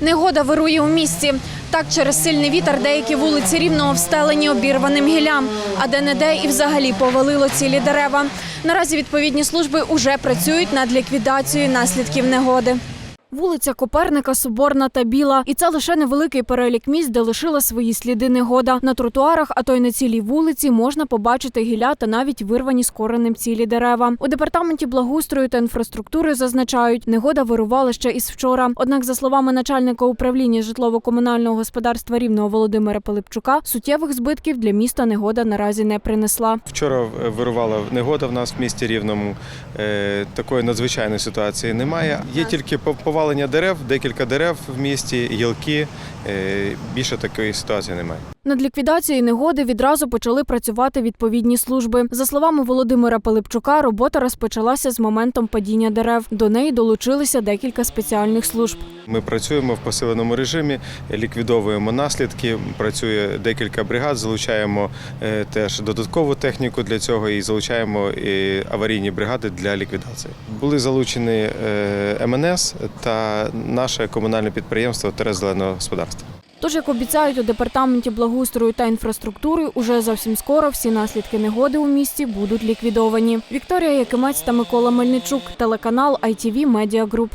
Негода вирує у місті. Так, через сильний вітер деякі вулиці рівного встелені обірваним гілям, а де-не-де і взагалі повалило цілі дерева. Наразі відповідні служби уже працюють над ліквідацією наслідків негоди. Вулиця Коперника, Соборна та Біла. І це лише невеликий перелік місць, де лишила свої сліди негода. На тротуарах, а то й на цілій вулиці, можна побачити гілля та навіть вирвані з коренем цілі дерева. У департаменті благоустрою та інфраструктури зазначають, негода вирувала ще із вчора. Однак, за словами начальника управління житлово-комунального господарства Рівного Володимира Пилипчука, суттєвих збитків для міста негода наразі не принесла. Вчора е, вирувала негода в нас в місті Рівному. Е, Такої надзвичайної ситуації немає. Є тільки пов- повалення дерев, декілька дерев в місті, гілки. Е, Більше такої ситуації немає. Над ліквідацією негоди відразу почали працювати відповідні служби. За словами Володимира Пилипчука, робота розпочалася з моментом падіння дерев. До неї долучилися декілька спеціальних служб. Ми працюємо в посиленому режимі, ліквідовуємо наслідки. Працює декілька бригад, залучаємо е, теж додаткову техніку для цього і залучаємо і аварійні бригади для ліквідації. Були залучені е, МНС та наше комунальне підприємство Терез зеленого господарства. Тож, як обіцяють у департаменті благоустрою та інфраструктури, уже зовсім скоро всі наслідки негоди у місті будуть ліквідовані. Вікторія Якимець та Микола Мельничук, телеканал ITV Media Group.